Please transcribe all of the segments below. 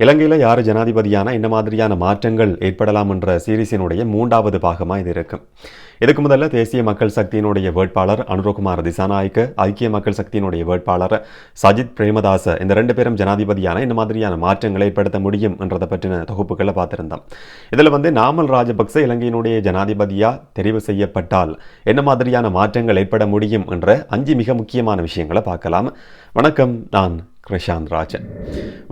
இலங்கையில் யார் ஜனாதிபதியானால் என்ன மாதிரியான மாற்றங்கள் ஏற்படலாம் என்ற சீரீஸினுடைய மூன்றாவது பாகமாக இது இருக்கும் இதுக்கு முதல்ல தேசிய மக்கள் சக்தியினுடைய வேட்பாளர் அனுரகுமார் திசாநாயக்க ஐக்கிய மக்கள் சக்தியினுடைய வேட்பாளர் சஜித் பிரேமதாச இந்த ரெண்டு பேரும் ஜனாதிபதியான இந்த மாதிரியான மாற்றங்களை ஏற்படுத்த முடியும் என்றதை பற்றின தொகுப்புகளை பார்த்திருந்தோம். இதில் வந்து நாமல் ராஜபக்ச இலங்கையினுடைய ஜனாதிபதியாக தெரிவு செய்யப்பட்டால் என்ன மாதிரியான மாற்றங்கள் ஏற்பட முடியும் என்ற அஞ்சு மிக முக்கியமான விஷயங்களை பார்க்கலாம். வணக்கம் நான் கிருஷாந்த் ராஜன்.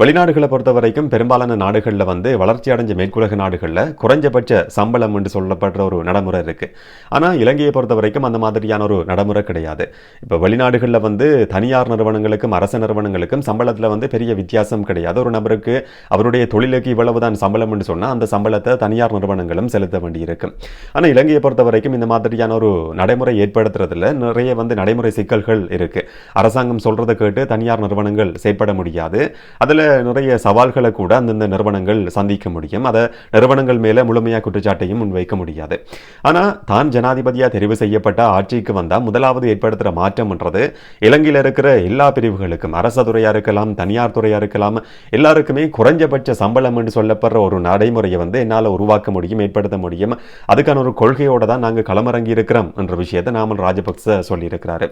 வெளிநாடுகளை பொறுத்த வரைக்கும் பெரும்பாலான நாடுகளில் வந்து வளர்ச்சி அடைஞ்ச மேற்குலக நாடுகளில் குறைஞ்சபட்ச சம்பளம் என்று சொல்லப்படுற ஒரு நடைமுறை இருக்குது ஆனால் இலங்கையை பொறுத்த வரைக்கும் அந்த மாதிரியான ஒரு நடைமுறை கிடையாது. இப்போ வெளிநாடுகளில் வந்து தனியார் நிறுவனங்களுக்கும் அரசு நிறுவனங்களுக்கும் சம்பளத்தில் வந்து பெரிய வித்தியாசம் கிடையாது. ஒரு நபருக்கு அவருடைய தொழிலுக்கு இவ்வளவு தான் சம்பளம் என்று சொன்னால் அந்த சம்பளத்தை தனியார் நிறுவனங்களும் செலுத்த வேண்டியிருக்கும். ஆனால் இலங்கையை பொறுத்த வரைக்கும் இந்த மாதிரியான ஒரு நடைமுறை ஏற்படுத்துறதுல நிறைய வந்து நடைமுறை சிக்கல்கள் இருக்குது அரசாங்கம் சொல்கிறத கேட்டு தனியார் நிறுவனங்கள் செயற்பட முடியாது. அதில் நிறைய சவால்களை கூட அந்தந்த நிறுவனங்கள் சந்திக்க முடியும். அதை நிறுவனங்கள் மேலே முழுமையாக குற்றச்சாட்டையும் முன்வைக்க முடியாது. ஆனால் தான் ஜனாதிபதியாக தெரிவு செய்யப்பட்ட ஆட்சிக்கு வந்தால் முதலாவது ஏற்படுத்துகிற மாற்றம்ன்றது இலங்கையில் இருக்கிற எல்லா பிரிவுகளுக்கும் அரச துறையாக இருக்கலாம் தனியார் துறையாக இருக்கலாம் எல்லாருக்குமே குறைஞ்சபட்ச சம்பளம் என்று சொல்லப்படுற ஒரு நடைமுறையை வந்து என்னால் உருவாக்க முடியும் ஏற்படுத்த முடியும். அதுக்கான ஒரு கொள்கையோடு தான் நாங்கள் களமிறங்கி இருக்கிறோம் என்ற விஷயத்தை நாமல் ராஜபக்ச சொல்லியிருக்கிறாரு.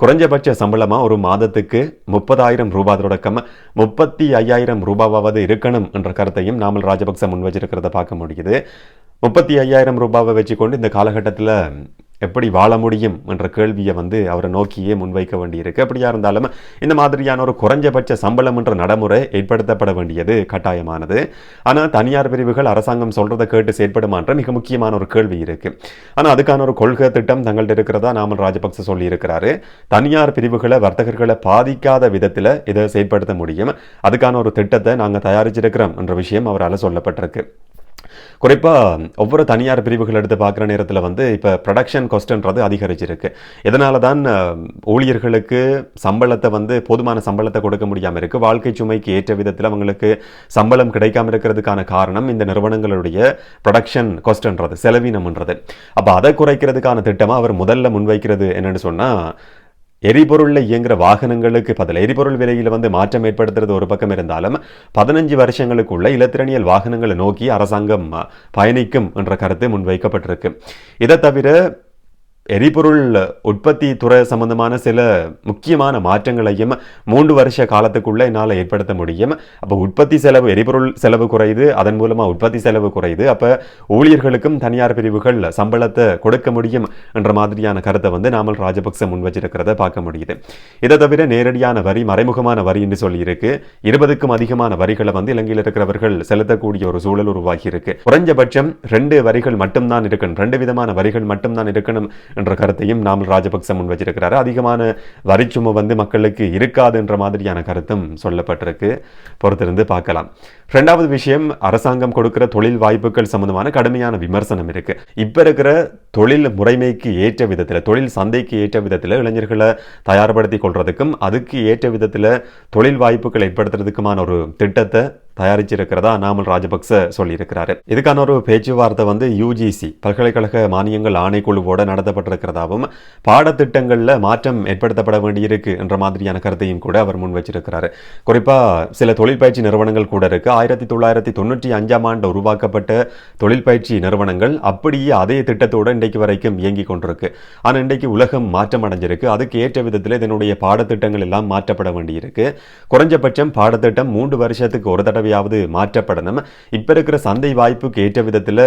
குறைஞ்சபட்ச சம்பளமாக ஒரு மாதத்துக்கு முப்பதாயிரம் ரூபாய் தொடக்கம் முப்பத்தி ஐயாயிரம் ரூபாவாவது இருக்கணும் என்ற கருத்தையும் நாமல் ராஜபக்ச முன் வச்சிருக்கிறத பார்க்க முடியுது. முப்பத்தி ஐயாயிரம் ரூபாவை வச்சுக்கொண்டு இந்த காலகட்டத்தில் எப்படி வாழ முடியும் என்ற கேள்வியை வந்து அவரை நோக்கியே முன்வைக்க வேண்டியிருக்கு. அப்படியா இருந்தாலும் இந்த மாதிரியான ஒரு குறைஞ்சபட்ச சம்பளம் என்ற நடைமுறை ஏற்படுத்தப்பட வேண்டியது கட்டாயமானது. ஆனால் தனியார் பிரிவுகள் அரசாங்கம் சொல்கிறத கேட்டு செயற்படுமான்ற மிக முக்கியமான ஒரு கேள்வி இருக்குது ஆனால் அதுக்கான ஒரு கொள்கை திட்டம் தங்கள்கிட்ட இருக்கிறதா நாமல் ராஜபக்ச சொல்லியிருக்கிறாரு தனியார் பிரிவுகளை வர்த்தகர்களை பாதிக்காத விதத்தில் இதை செயற்படுத்த முடியும். அதுக்கான ஒரு திட்டத்தை நாங்கள் தயாரிச்சிருக்கிறோம் என்ற விஷயம் அவரால் சொல்லப்பட்டிருக்கு. குறிப்பாக ஒவ்வொரு தனியார் பிரிவுகள் எடுத்து பார்க்குற நேரத்தில் வந்து இப்போ ப்ரொடக்ஷன் கொஸ்ட்ன்றது அதிகரிச்சிருக்கு. இதனால தான் ஊழியர்களுக்கு சம்பளத்தை வந்து போதுமான சம்பளத்தை கொடுக்க முடியாமல் இருக்குது வாழ்க்கை சுமைக்கு ஏற்ற விதத்தில் அவங்களுக்கு சம்பளம் கிடைக்காம இருக்கிறதுக்கான காரணம் இந்த நிறுவனங்களுடைய ப்ரொடக்ஷன் கொஸ்ட்ன்றது செலவினம்ன்றது. அப்போ அதை குறைக்கிறதுக்கான திட்டமாக அவர் முதல்ல முன்வைக்கிறது என்னென்னு சொன்னால் எரிபொருளில் இயங்குற வாகனங்களுக்கு பதில் எரிபொருள் விலையில் வந்து மாற்றம் ஏற்படுத்துறது ஒரு பக்கம் இருந்தாலும் பதினஞ்சு வருஷங்களுக்குள்ள இலத்திரனியல் வாகனங்களை நோக்கி அரசாங்கம் பயணிக்கும் என்ற கருத்து முன்வைக்கப்பட்டிருக்கு. இதை தவிர எரிபொருள் உற்பத்தி துறை சம்பந்தமான சில முக்கியமான மாற்றங்களையும் மூன்று வருஷ காலத்துக்குள்ளே என்னால் ஏற்படுத்த முடியும். அப்போ உற்பத்தி செலவு எரிபொருள் செலவு குறையுது. அதன் மூலமாக உற்பத்தி செலவு குறையுது. அப்போ ஊழியர்களுக்கும் தனியார் பிரிவுகள் சம்பளத்தை கொடுக்க முடியும் என்ற மாதிரியான கருத்தை வந்து நாமல் ராஜபக்ச முன் வச்சிருக்கிறத பார்க்க முடியுது. இதை தவிர நேரடியான வரி மறைமுகமான வரி என்று சொல்லியிருக்கு. இருபதுக்கும் அதிகமான வரிகளை வந்து இலங்கையில் இருக்கிறவர்கள் செலுத்தக்கூடிய ஒரு சூழல் உருவாகி இருக்கு. குறைஞ்சபட்சம் ரெண்டு வரிகள் மட்டும்தான் இருக்கணும். ரெண்டு விதமான வரிகள் மட்டும்தான் இருக்கணும் என்ற கருத்தையும் நாமல் ராஜபக்ச முன் வச்சிருக்கிறாரு. அதிகமான வரிச்சுமை வந்து மக்களுக்கு இருக்காது என்ற மாதிரியான கருத்தும் சொல்லப்பட்டிருக்கு. பொறுத்திருந்து பார்க்கலாம். ரெண்டாவது விஷயம் அரசாங்கம் கொடுக்கிற தொழில் வாய்ப்புகள் சம்பந்தமான கடுமையான விமர்சனம் இருக்கு. இப்ப இருக்கிற தொழில் முறைமைக்கு ஏற்ற விதத்தில் தொழில் சந்தைக்கு ஏற்ற விதத்தில் இளைஞர்களை தயார்படுத்தி கொள்றதுக்கும் அதுக்கு ஏற்ற விதத்தில் தொழில் வாய்ப்புகள் ஏற்படுத்துறதுக்குமான ஒரு திட்டத்தை தயாரிச்சிருக்கிறதா நாமல் ராஜபக்ச சொல்லியிருக்கிறாரு. இதுக்கான ஒரு பேச்சுவார்த்தை வந்து யூஜிசி பல்கலைக்கழக மானியங்கள் ஆணைக்குழுவோட நடத்தப்பட்டிருக்கிறதாவும் பாடத்திட்டங்களில் மாற்றம் ஏற்படுத்தப்பட வேண்டியிருக்கு என்ற மாதிரியான கருத்தையும் கூட அவர் முன் வச்சிருக்கிறாரு. குறிப்பா சில தொழில் பயிற்சி நிறுவனங்கள் கூட இருக்கு. ஆயிரத்தி தொள்ளாயிரத்தி தொண்ணூற்றி அஞ்சாம் ஆண்டு உருவாக்கப்பட்ட தொழில் பயிற்சி நிறுவனங்கள் அப்படியே அதே திட்டத்தோடு இன்றைக்கு வரைக்கும் இயங்கி கொண்டிருக்கு. ஆனால் இன்றைக்கு உலகம் மாற்றம் அடைஞ்சிருக்கு அதுக்கு ஏற்ற விதத்தில் இதனுடைய பாடத்திட்டங்கள் எல்லாம் மாற்றப்பட வேண்டியிருக்கு. குறைஞ்சபட்சம் பாடத்திட்டம் மூன்று வருஷத்துக்கு ஒரு தடவை தடவையாவது மாற்றப்படணும். இப்போ இருக்கிற சந்தை வாய்ப்புக்கு ஏற்ற விதத்தில்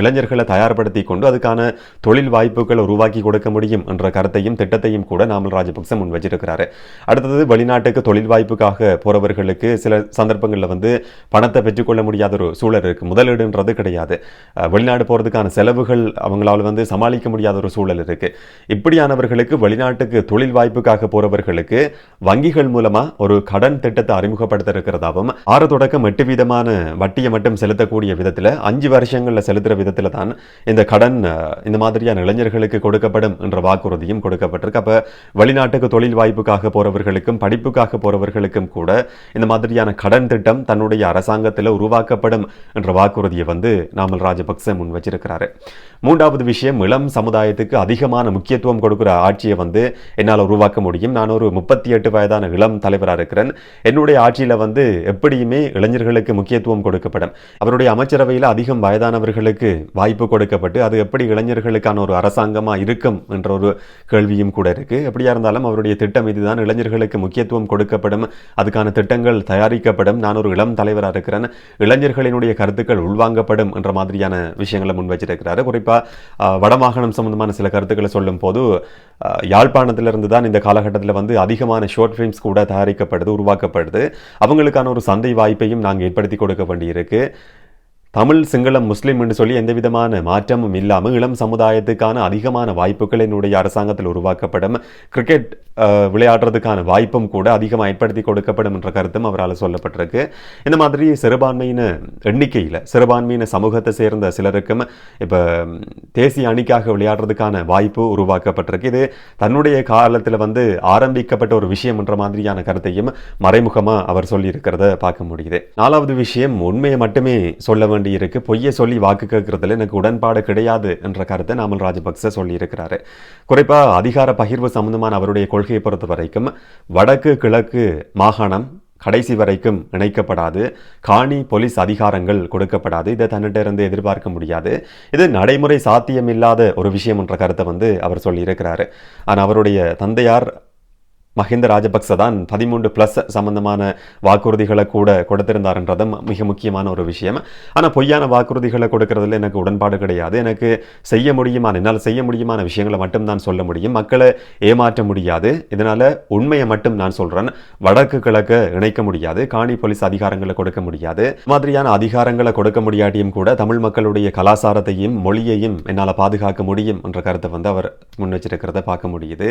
இளைஞர்களை தயார்படுத்தி கொண்டு அதுக்கான தொழில் வாய்ப்புகளை உருவாக்கி கொடுக்க முடியும் என்ற கருத்தையும் திட்டத்தையும் கூட நாமல் ராஜபக்ச முன் வச்சிருக்கிறாரு. அடுத்தது வெளிநாட்டுக்கு தொழில் வாய்ப்புக்காக போறவர்களுக்கு சில சந்தர்ப்பங்களில் வந்து பணத்தை பெற்றுக்கொள்ள முடியாத ஒரு சூழல் இருக்கு. முதலீடுன்றது கிடையாது. வெளிநாடு போறதுக்கான செலவுகள் அவங்களால வந்து சமாளிக்க முடியாத ஒரு சூழல் இருக்கு. இப்படியானவர்களுக்கு வெளிநாட்டுக்கு தொழில் வாய்ப்புக்காக போறவர்களுக்கு வங்கிகள் மூலமா ஒரு கடன் திட்டத்தை அறிமுகப்படுத்த இருக்கிறதாகவும் ஆறு தொடக்கம் எட்டு வீதமான வட்டியை மட்டும் செலுத்தக்கூடிய விதத்தில் அஞ்சு வருஷங்களில் செலுத்துற விதத்தில் தான் இந்த கடன் இந்த மாதிரியான இளைஞர்களுக்கு கொடுக்கப்படும் என்ற வாக்குறுதியும் கொடுக்கப்பட்டிருக்கு. அப்போ வெளிநாட்டுக்கு தொழில் வாய்ப்புக்காக போறவர்களுக்கும் படிப்புக்காக போகிறவர்களுக்கும் கூட இந்த மாதிரியான கடன் திட்டம் தன்னுடைய அரசாங்கத்தில் உருவாக்கப்படும் என்ற வாக்குறுதியை வந்து நாமல் ராஜபக்ச முன் வச்சிருக்கிறாரு. மூன்றாவது விஷயம் இளம் சமுதாயத்துக்கு அதிகமான முக்கியத்துவம் கொடுக்கிற ஆட்சியை வந்து என்னால் உருவாக்க முடியும். நான் ஒரு முப்பத்தி எட்டு வயதான இளம் தலைவராக இருக்கிறேன். என்னுடைய ஆட்சியில் வந்து எப்படியுமே இளைஞர்களுக்கு முக்கியத்துவம் கொடுக்கப்படும். அவருடைய அமைச்சரவையில் அதிகம் வயதானவர்களுக்கு வாய்ப்பு கொடுக்கப்பட்டு அது எப்படி இளைஞர்களுக்கான ஒரு அரசாங்கமாக இருக்கும் என்ற ஒரு கேள்வியும் கூட இருக்கு. எப்படியா இருந்தாலும் அவருடைய திட்டம் இதுதான். இளைஞர்களுக்கு முக்கியத்துவம் கொடுக்கப்படும். அதுக்கான திட்டங்கள் தயாரிக்கப்படும். நான் ஒரு இளம் தலைவராக இருக்கிறேன். இளைஞர்களினுடைய கருத்துக்கள் உள்வாங்கப்படும் என்ற மாதிரியான விஷயங்களை முன் வச்சிருக்கிறாரு குறிப்பாக வடமாகாணம் சம்பந்தமான சில கருத்துக்களை சொல்லும் போது யாழ்ப்பாணத்திலிருந்து தான் இந்த காலகட்டத்தில் வந்து அதிகமான ஷார்ட் ஃபிலிம்ஸ் கூட தயாரிக்கப்படுது உருவாக்கப்படுது. அவங்களுக்கான ஒரு சந்தை வாய்ப்பையும் நாங்கள் ஏற்படுத்தி கொடுக்க வேண்டியிருக்கு. தமிழ் சிங்களம் முஸ்லீம் என்று சொல்லி எந்த விதமான மாற்றமும் இல்லாமல் இளம் சமுதாயத்துக்கான அதிகமான வாய்ப்புகள் என்னுடைய அரசாங்கத்தில் உருவாக்கப்படும். கிரிக்கெட் விளையாடுறதுக்கான வாய்ப்பும் கூட அதிகமாக ஏற்படுத்தி கொடுக்கப்படும் என்ற கருத்தும் அவரால் சொல்லப்பட்டிருக்கு. இந்த மாதிரி சிறுபான்மையின எண்ணிக்கையில் சிறுபான்மையின சமூகத்தை சேர்ந்த சிலருக்கும் இப்போ தேசிய அணிக்காக விளையாடுறதுக்கான வாய்ப்பு உருவாக்கப்பட்டிருக்கு. இது தன்னுடைய காலத்தில் வந்து ஆரம்பிக்கப்பட்ட ஒரு விஷயம் என்ற மாதிரியான கருத்தையும் மறைமுகமாக அவர் சொல்லியிருக்கிறத பார்க்க முடியுது. நாலாவது விஷயம் உண்மையை மட்டுமே சொல்ல வேண்டும் வேண்டியிருக்கு பொய்யை சொல்லி வாக்கு கேட்கறதுல எனக்கு உடன்பாடு கிடையாது என்ற கருத்தை நாமல் ராஜபக்ச சொல்லியிருக்கிறாரு குறிப்பாக அதிகார பகிர்வு சம்பந்தமான அவருடைய கொள்கையை பொறுத்த வரைக்கும் வடக்கு கிழக்கு மாகாணம் கடைசி வரைக்கும் இணைக்கப்படாது. காணி போலீஸ் அதிகாரங்கள் கொடுக்கப்படாது. இதை தன்னிட்ட இருந்து எதிர்பார்க்க முடியாது. இது நடைமுறை சாத்தியமில்லாத ஒரு விஷயம் என்ற கருத்தை வந்து அவர் சொல்லியிருக்கிறாரு ஆனால் அவருடைய தந்தையார் மஹிந்த ராஜபக்ச தான் பதிமூன்று ப்ளஸ் சம்பந்தமான வாக்குறுதிகளை கூட கொடுத்திருந்தார்ன்றதும் மிக முக்கியமான ஒரு விஷயம். ஆனால் பொய்யான வாக்குறுதிகளை கொடுக்கறதுல எனக்கு உடன்பாடு கிடையாது. எனக்கு செய்ய முடியுமான என்னால் செய்ய முடியுமான விஷயங்களை மட்டும் தான் சொல்ல முடியும். மக்களை ஏமாற்ற முடியாது. இதனால் உண்மையை மட்டும் நான் சொல்கிறேன் வடக்கு கிழக்க இணைக்க முடியாது. காணி போலீஸ் அதிகாரங்களை கொடுக்க முடியாது. மாதிரியான அதிகாரங்களை கொடுக்க முடியாட்டியும் கூட தமிழ் மக்களுடைய கலாச்சாரத்தையும் மொழியையும் என்னால் பாதுகாக்க முடியும் என்ற கருத்தை வந்து அவர் முன் வச்சிருக்கிறத பார்க்க முடியுது.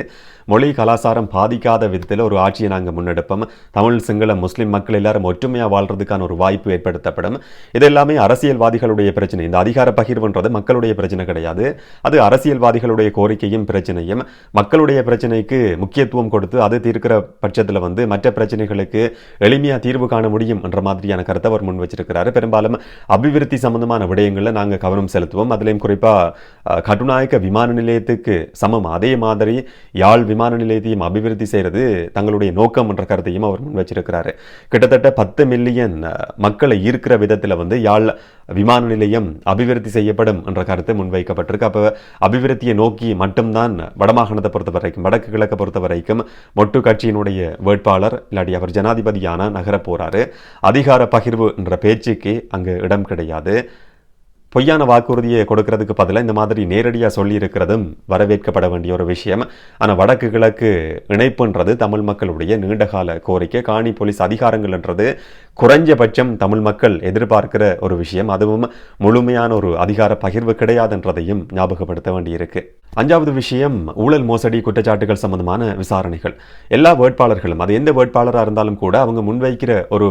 மொழி கலாச்சாரம் பாதிக்காத இல்லாத விதத்தில் ஒரு ஆட்சியை நாங்கள் முன்னெடுப்போம். தமிழ் சிங்கள முஸ்லீம் மக்கள் எல்லாரும் ஒற்றுமையாக வாழ்றதுக்கான ஒரு வாய்ப்பு ஏற்படுத்தப்படும். இது எல்லாமே அரசியல்வாதிகளுடைய பிரச்சனை. இந்த அதிகார பகிர்வுன்றது மக்களுடைய பிரச்சனை கிடையாது. அது அரசியல்வாதிகளுடைய கோரிக்கையும் பிரச்சனையும். மக்களுடைய பிரச்சனைக்கு முக்கியத்துவம் கொடுத்து அது தீர்க்கிற பட்சத்தில் வந்து மற்ற பிரச்சனைகளுக்கு எளிமையாக தீர்வு காண முடியும் என்ற மாதிரியான கருத்தை அவர் முன் வச்சிருக்கிறாரு. பெரும்பாலும் அபிவிருத்தி சம்பந்தமான விடயங்களில் நாங்கள் கவனம் செலுத்துவோம். அதுலேயும் குறிப்பாக கட்டுநாயக்க விமான நிலையத்துக்கு சமம். அதே மாதிரி யாழ் விமான நிலையத்தையும் அபிவிருத்தி செய்ய செய்கிறது தங்களுடைய நோக்கம் என்ற கருத்தையும் அவர் முன் வச்சிருக்கிறாரு கிட்டத்தட்ட பத்து மில்லியன் மக்களை ஈர்க்கிற விதத்தில் வந்து யாழ் விமான நிலையம் அபிவிருத்தி செய்யப்படும் என்ற கருத்து முன்வைக்கப்பட்டிருக்கு. அப்போ அபிவிருத்தியை நோக்கி மட்டும்தான் வடமாகாணத்தை பொறுத்த வரைக்கும் வடக்கு கிழக்கை பொறுத்த வரைக்கும் மொட்டு கட்சியினுடைய வேட்பாளர் இல்லாட்டி அவர் ஜனாதிபதியான நகர போகிறாரு அதிகார பகிர்வு என்ற பேச்சுக்கு அங்கு இடம் கிடையாது. பொய்யான வாக்குறுதியை கொடுக்கறதுக்கு பதிலாக இந்த மாதிரி நேரடியாக சொல்லியிருக்கிறதும் வரவேற்கப்பட வேண்டிய ஒரு விஷயம். ஆனால் வடக்கு கிழக்கு இணைப்புன்றது தமிழ் மக்களுடைய நீண்டகால கோரிக்கை. காணி போலீஸ் அதிகாரங்கள்ன்றது குறைஞ்சபட்சம் தமிழ் மக்கள் எதிர்பார்க்கிற ஒரு விஷயம். அதுவும் முழுமையான ஒரு அதிகார பகிர்வு கிடையாதுன்றதையும் ஞாபகப்படுத்த வேண்டியிருக்கு. அஞ்சாவது விஷயம் ஊழல் மோசடி குற்றச்சாட்டுகள் சம்பந்தமான விசாரணைகள். எல்லா வேட்பாளர்களும் அது எந்த வேட்பாளராக இருந்தாலும் கூட அவங்க முன்வைக்கிற ஒரு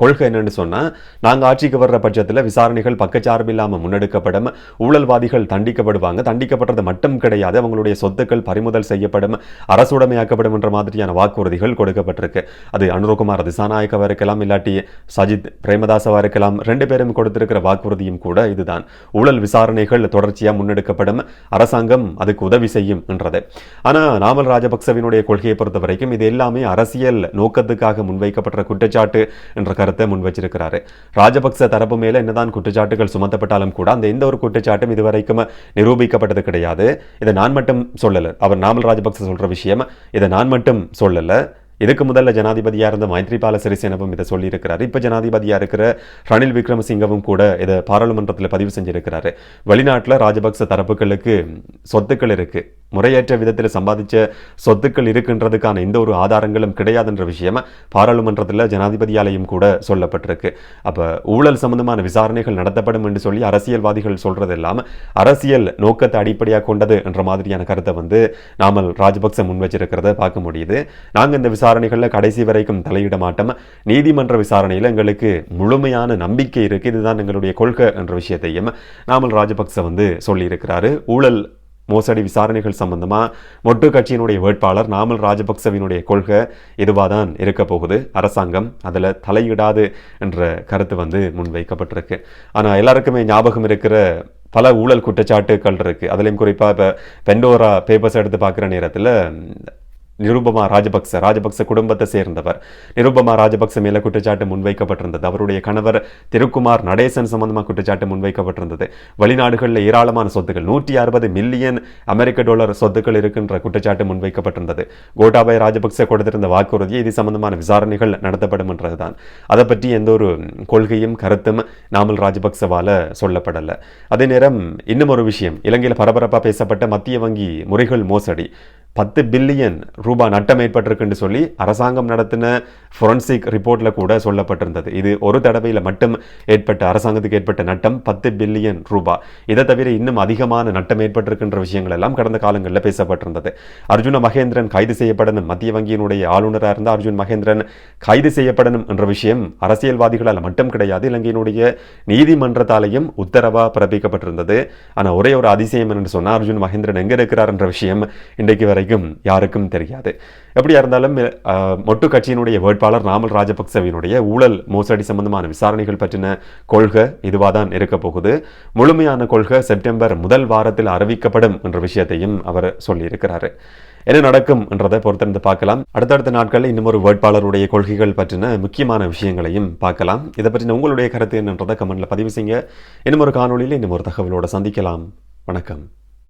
கொள்கை என்னன்னு சொன்னால் நாங்கள் ஆட்சிக்கு வர்ற பட்சத்தில் விசாரணைகள் பக்கச்சார்பு இல்லாமல் முன்னெடுக்கப்படும் ஊழல்வாதிகள் தண்டிக்கப்படுவாங்க. தண்டிக்கப்படுறது மட்டும் கிடையாது. அவங்களுடைய சொத்துக்கள் பறிமுதல் செய்யப்படும் அரசுடைமையாக்கப்படும் என்ற மாதிரியான வாக்குறுதிகள் கொடுக்கப்பட்டிருக்கு. அது அனுரகுமார் திசாநாயக்கவாக இருக்கலாம் இல்லாட்டி சஜித் பிரேமதாசவா இருக்கலாம் ரெண்டு பேரும் கொடுத்திருக்கிற வாக்குறுதியும் கூட இதுதான். ஊழல் விசாரணைகள் தொடர்ச்சியாக முன்னெடுக்கப்படும் அரசாங்கம் அதுக்கு உதவி செய்யும் என்றது. ஆனால் நாமல் ராஜபக்சவினுடைய கொள்கையை பொறுத்த வரைக்கும் இது எல்லாமே அரசியல் நோக்கத்துக்காக முன்வைக்கப்பட்ட குற்றச்சாட்டு என்ற கருத்தை முன்வச்சிருக்கிறாரு. ராஜபக்ச தரப்பு மேலே என்னதான் குற்றச்சாட்டுகள் சுமத்தப்பட்டாலும் கூட அந்த எந்த ஒரு குற்றச்சாட்டும் இதுவரைக்கும் நிரூபிக்கப்பட்டது கிடையாது. இதை நான் மட்டும் சொல்லலை. அவர் நாமல் ராஜபக்ச சொல்கிற விஷயம் இதை நான் மட்டும் சொல்லலை. இதுக்கு முதல்ல ஜனாதிபதியாக இருந்த மைத்ரிபால சிறிசேனவும் இதை சொல்லியிருக்கிறார். இப்போ ஜனாதிபதியாக இருக்கிற ரணில் விக்ரமசிங்கவும் கூட இதை பாராளுமன்றத்தில் பதிவு செஞ்சிருக்கிறாரு. வெளிநாட்டில் ராஜபக்ச தரப்புகளுக்கு சொத்துக்கள் இருக்கு. முறையற்ற விதத்தில் சம்பாதிச்ச சொத்துக்கள் இருக்குன்றதுக்கான எந்த ஒரு ஆதாரங்களும் கிடையாதுன்ற விஷயம் பாராளுமன்றத்தில் ஜனாதிபதியாலையும் கூட சொல்லப்பட்டிருக்கு. அப்போ ஊழல் சம்பந்தமான விசாரணைகள் நடத்தப்படும் என்று சொல்லி அரசியல்வாதிகள் சொல்றதெல்லாம் அரசியல் நோக்கத்தை அடிப்படையாக கொண்டது என்ற மாதிரியான கருத்தை வந்து நாமல் ராஜபக்ச முன் வச்சிருக்கிறத பார்க்க முடியுது. நாங்கள் இந்த விசாரணைகளில் கடைசி வரைக்கும் தலையிட மாட்டோம். நீதிமன்ற விசாரணையில் எங்களுக்கு முழுமையான நம்பிக்கை இருக்குது இதுதான் எங்களுடைய கொள்கை என்ற விஷயத்தையும் நாமல் ராஜபக்ச வந்து சொல்லியிருக்கிறாரு. ஊழல் மோசடி விசாரணைகள் சம்பந்தமாக மொட்டு கட்சியினுடைய வேட்பாளர் நாமல் ராஜபக்சவினுடைய கொள்கை இதுவாக தான் இருக்க போகுது? அரசாங்கம் அதில் தலையிடாது என்ற கருத்து வந்து முன்வைக்கப்பட்டிருக்கு. ஆனால் எல்லாருக்குமே ஞாபகம் இருக்கிற பல ஊழல் குற்றச்சாட்டுகள் இருக்குது அதுலேயும் குறிப்பாக இப்போ பெண்டோரா பேப்பர்ஸ் எடுத்து பார்க்குற நேரத்தில் நிருபமா ராஜபக்ச ராஜபக்ச குடும்பத்தை சேர்ந்தவர். நிருபமா ராஜபக்ச மேல குற்றச்சாட்டு முன்வைக்கப்பட்டிருந்தது. அவருடைய கணவர் திருக்குமார் நடேசன் சம்பந்தமாக குற்றச்சாட்டு முன்வைக்கப்பட்டிருந்தது. வெளிநாடுகளில் ஏராளமான சொத்துக்கள் நூற்றி அறுபது மில்லியன் அமெரிக்க டாலர் சொத்துக்கள் இருக்கின்ற குற்றச்சாட்டு முன்வைக்கப்பட்டிருந்தது. கோட்டாபாய் ராஜபக்ச கொடுத்திருந்த வாக்குறுதி இது சம்பந்தமான விசாரணைகள் நடத்தப்படும் என்றதுதான். அதை பற்றி எந்த ஒரு கொள்கையும் கருத்தும் நாமல் ராஜபக்சவால சொல்லப்படலை. அதே நேரம் இன்னும் ஒரு விஷயம். இலங்கையில் பரபரப்பாக பேசப்பட்ட மத்திய வங்கி முறைகள் மோசடி. பத்து பில்லியன் ரூபாய் நட்டம் ஏற்பட்டிருக்குன்னு சொல்லி அரசாங்கம் நடத்தின ஃபொரன்சிக் ரிப்போர்ட்டில் கூட சொல்லப்பட்டிருந்தது. இது ஒரு தடவையில் மட்டும் ஏற்பட்ட அரசாங்கத்துக்கு ஏற்பட்ட நட்டம் பத்து பில்லியன் ரூபாய் இதை தவிர இன்னும் அதிகமான நட்டம் ஏற்பட்டிருக்கின்ற விஷயங்கள் எல்லாம் கடந்த காலங்களில் பேசப்பட்டிருந்தது. அர்ஜுன மகேந்திரன் கைது செய்யப்படணும் மத்திய வங்கியினுடைய ஆளுநராக இருந்த அர்ஜுன் மகேந்திரன் கைது செய்யப்படணும் என்ற விஷயம் அரசியல்வாதிகளால் மட்டும் கிடையாது இலங்கையினுடைய நீதிமன்றத்தாலேயும் உத்தரவாக பிறப்பிக்கப்பட்டிருந்தது. ஆனால் ஒரே ஒரு அதிசயம் என்று சொன்னால் அர்ஜுன் மகேந்திரன் எங்கே இருக்கிறார் என்ற விஷயம் இன்றைக்கு வரைக்கும் யாருக்கும் தெரியாது. எப்படியா இருந்தாலும் மொட்டு கட்சியினுடைய வேட்பாளர் நாமல் ராஜபக்சவினுடைய ஊழல் மோசடி சம்பந்தமான விசாரணைகள் பற்றின கொள்கை இதுவாக தான் இருக்க போகுது. முழுமையான கொள்கை செப்டம்பர் முதல் வாரத்தில் அறிவிக்கப்படும் என்ற விஷயத்தையும் அவர் சொல்லியிருக்கிறாரு. என்ன நடக்கும் என்றதை பொறுத்திருந்து பார்க்கலாம். அடுத்தடுத்த நாட்களில் இன்னும் ஒரு வேட்பாளருடைய கொள்கைகள் பற்றின முக்கியமான விஷயங்களையும் பார்க்கலாம். இதை பற்றின உங்களுடைய கருத்து என்னன்றதை கமெண்ட்ல பதிவு செய்யுங்க. இன்னும் ஒரு காணொலியில் இன்னும் ஒரு தகவலோட சந்திக்கலாம். வணக்கம்.